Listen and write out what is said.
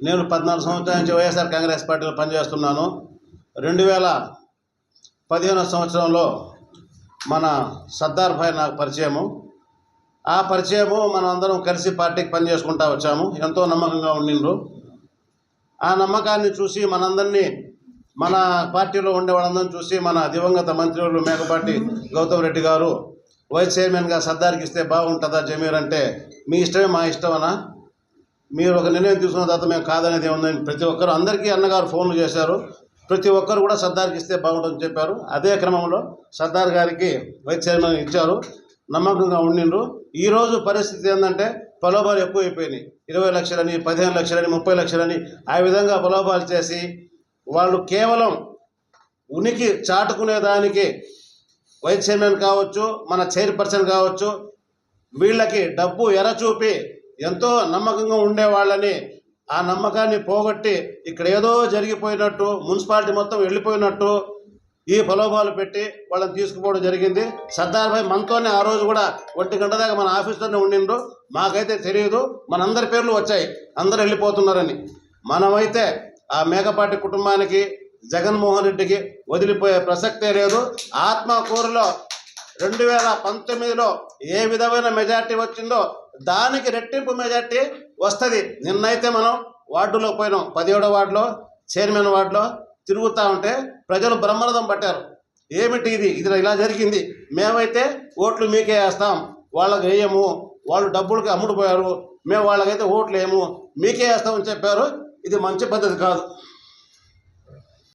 నేను పద్నాలుగు సంవత్సరాల నుంచి వైఎస్ఆర్ కాంగ్రెస్ పార్టీలో పనిచేస్తున్నాను. రెండు వేల పదిహేనవ సంవత్సరంలో మన సర్దార్ భాయ్ నాకు పరిచయము. ఆ పరిచయము మనం అందరం కలిసి పార్టీకి పనిచేసుకుంటా వచ్చాము. ఎంతో నమ్మకంగా ఉండిండ్రు. ఆ నమ్మకాన్ని చూసి మనందరినీ మన పార్టీలో ఉండే వాళ్ళందరం చూసి మన దివంగత మంత్రులు మేకపాటి గౌతమ్ రెడ్డి గారు వైస్ చైర్మన్గా సర్దార్కి ఇస్తే బాగుంటుందా జమీర్ అంటే మీ ఇష్టమే మా ఇష్టమనా? మీరు ఒక నిర్ణయం తీసుకున్న తర్వాత మేము కాదనేది ఏముందని ప్రతి ఒక్కరు అందరికీ అన్నగారు ఫోన్లు చేశారు. ప్రతి ఒక్కరు కూడా సర్దార్కి ఇస్తే బాగుంటుందని చెప్పారు. అదే క్రమంలో సర్దార్ గారికి వైస్ చైర్మన్ ఇచ్చారు. నమ్మకంగా ఉండిండ్రు. ఈరోజు పరిస్థితి ఏంటంటే ప్రలోభాలు ఎక్కువైపోయినాయి. ఇరవై లక్షలని పదిహేను లక్షలని ముప్పై లక్షలని ఆ విధంగా ప్రలోభాలు చేసి వాళ్ళు కేవలం ఉనికి చాటుకునే దానికి వైస్ చైర్మన్ కావచ్చు మన చైర్పర్సన్ కావచ్చు వీళ్ళకి డబ్బు ఎరచూపి ఎంతో నమ్మకంగా ఉండేవాళ్ళని ఆ నమ్మకాన్ని పోగొట్టి ఇక్కడ ఏదో జరిగిపోయినట్టు మున్సిపాలిటీ మొత్తం వెళ్ళిపోయినట్టు ఈ ప్రలోభాలు పెట్టి వాళ్ళని తీసుకుపోవడం జరిగింది. సర్దార్ భాయ్ మనతోనే ఆ రోజు కూడా ఒంటి గంట దాకా మన ఆఫీస్లోనే ఉండిండ్రు మాకైతే తెలియదు మనందరి పేర్లు వచ్చాయి. అందరు వెళ్ళిపోతున్నారని. మనమైతే ఆ మేకపాటి కుటుంబానికి జగన్మోహన్ రెడ్డికి వదిలిపోయే ప్రసక్తే లేదు. ఆత్మకూరులో రెండు వేల పంతొమ్మిదిలో ఏ విధమైన మెజార్టీ వచ్చిందో దానికి రెట్టింపు మెజార్టీ వస్తుంది. నిన్నైతే మనం వార్డులో పోయినాం. పదిహేడో వార్డులో చైర్మన్ వార్డులో తిరుగుతూ ఉంటే ప్రజలు బ్రహ్మరథం పట్టారు. ఏమిటి ఇది? ఇది ఇలా జరిగింది. మేమైతే ఓట్లు మీకే వేస్తాం. వాళ్ళకి వేయము. వాళ్ళు డబ్బులకి అమ్ముడుపోయారు. మేము వాళ్ళకైతే ఓట్లు వేయము. మీకే వేస్తామని చెప్పారు. ఇది మంచి పద్ధతి కాదు.